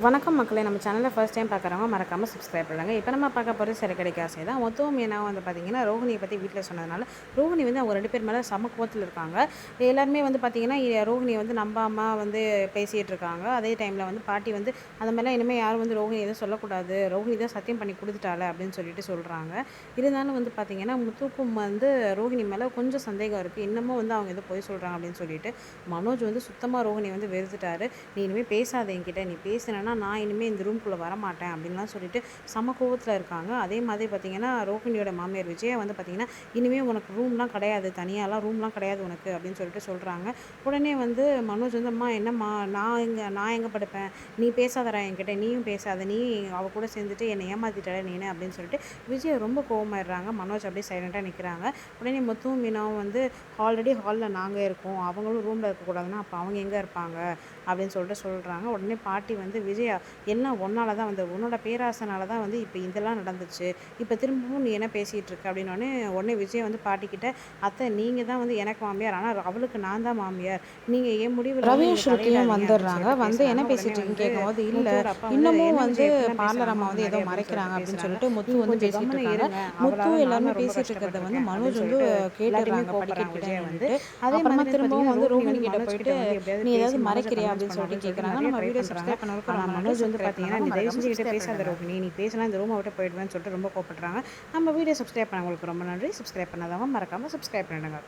வணக்கம் மக்களே நம்ம சேனலில் ஃபஸ்ட் டைம் பார்க்குறவங்க மறக்காமல் சப்ஸ்கிரைப் பண்ணுங்க. இப்போ நம்ம பார்க்க போகிறது சிறை கிடைக்க ஆசை தான். மொத்தம் என்ன? வந்து பார்த்தீங்கன்னா ரோஹினியை பற்றி வீட்டில் சொன்னதுனால ரோஹிணி வந்து அவங்க ரெண்டு பேர் மேலே சம கோவத்தில் இருக்காங்க. எல்லாருமே வந்து பார்த்திங்கன்னா இ- ரோஹிணியை வந்து நம்பாமல் வந்து பேசிகிட்டு இருக்காங்க. அதே டைமில் வந்து பாட்டி வந்து அந்த மாதிரிலாம் இனிமேல் யாரும் வந்து ரோஹிணி எதுவும் சொல்லக்கூடாது. ரோஹிணி தான் சத்தியம் பண்ணி கொடுத்துட்டால அப்படின்னு சொல்லிட்டு சொல்கிறாங்க இருந்தாலும் வந்து பார்த்திங்கன்னா முத்துக்கும் வந்து ரோஹிணி மேலே கொஞ்சம் சந்தேகம் இருக்குது இன்னமும் வந்து அவங்க எதோ போய் சொல்கிறாங்க அப்படின்னு சொல்லிட்டு மனோஜ் வந்து சுத்தமாக ரோஹிணி வந்து வெறுத்துட்டாரு. நீ இனிமேல் பேசாத என்கிட்ட. நீ ஆனால் நான் இனிமேல் இந்த ரூம்குள்ளே வரமாட்டேன் அப்படின்லாம் சொல்லிட்டு சம கோவத்தில் இருக்காங்க. அதே மாதிரி பார்த்தீங்கன்னா ரோஹிணியோட மாமியார் விஜயா வந்து பார்த்தீங்கன்னா இனிமேல் உனக்கு ரூம்லாம் கிடையாது தனியாலாம் ரூம்லாம் கிடையாது உனக்கு அப்படின்னு சொல்லிட்டு சொல்கிறாங்க உடனே வந்து மனோஜ் வந்து அம்மா என்னம்மா நான் எங்கே நான் எங்கே படுப்பேன்? நீ பேசாதரா என்கிட்ட நீயும் பேசாத நீ அவள் கூட சேர்ந்துட்டு என்னை ஏமாத்திட்டல நீனு? அப்படின்னு சொல்லிட்டு விஜய் ரொம்ப கோவமாயிடுறாங்க. மனோஜ் அப்படியே சைலண்ட்டாக நிற்கிறாங்க உடனே முத்துவும் மீனாவும் வந்து ஆல்ரெடி ஹாலில் நாங்கள் இருக்கோம். அவங்களும் ரூமில் இருக்கக்கூடாதுன்னா அப்போ அவங்க எங்கே இருப்பாங்க? அப்படின்னு சொல்லிட்டு சொல்கிறாங்க உடனே பாட்டி வந்து விஜயா எல்லாம் ஒன்னால தான் வந்து உன்னோட பேராசனால தான் வந்து இப்போ இதெல்லாம் நடந்துச்சு. இப்போ திரும்பவும் நீ என்ன பேசிகிட்டு இருக்க? அப்படின்னோடனே உடனே விஜய் வந்து பாட்டிக்கிட்ட அத்தை நீங்கள் தான் வந்து எனக்கு மாமியார். ஆனால் அவளுக்கு நான் தான் மாமியார். நீங்கள் ஏன் முடிவு ஸ்ருதியும் வந்துடுறாங்க. வந்து என்ன பேசிட்டு இருக்கீங்க கேட்கும்போது இல்ல இன்னமும் வந்து பார்லர் அம்மா வந்து ஏதோ மறைக்கிறாங்க அப்படின்னு சொல்லிட்டு முத்து வந்து பேசிட்டு இருக்காங்க. முத்து எல்லாருமே பேசிட்டு இருக்கிறத வந்து மனோஜ் வந்து கேட்டுறாங்க படிக்கிட்டு வந்து அப்புறமா திரும்பவும் வந்து ரோஹிணி கிட்ட போயிட்டு நீ ஏதாவது மறைக்கிறியா? அப்படின்னு சொல்லிட்டு கேட்குறாங்க நம்ம வீடியோ சப்ஸ்கிரைப் பண்ணவருக்கு மனோஜ் வந்து பார்த்தீங்கன்னா நீ தயவு செஞ்சு கிட்ட subscribe பேசாத. ரோஹிணி நீ பேசினா இந்த ரூமை விட்டு போயிடுவேன்னு சொல்லிட்டு ரொம்ப கோப்பப்படுறாங்க நம்ம வீடியோ சப்ஸ்கிரைப் பண்ணவங்களுக்கு ரொம்ப நன்றி. சப்ஸ்கிரைப் பண்ணாதவங்க மறக்காமல் சப்ஸ்கிரைப் பண்ணிடுங்க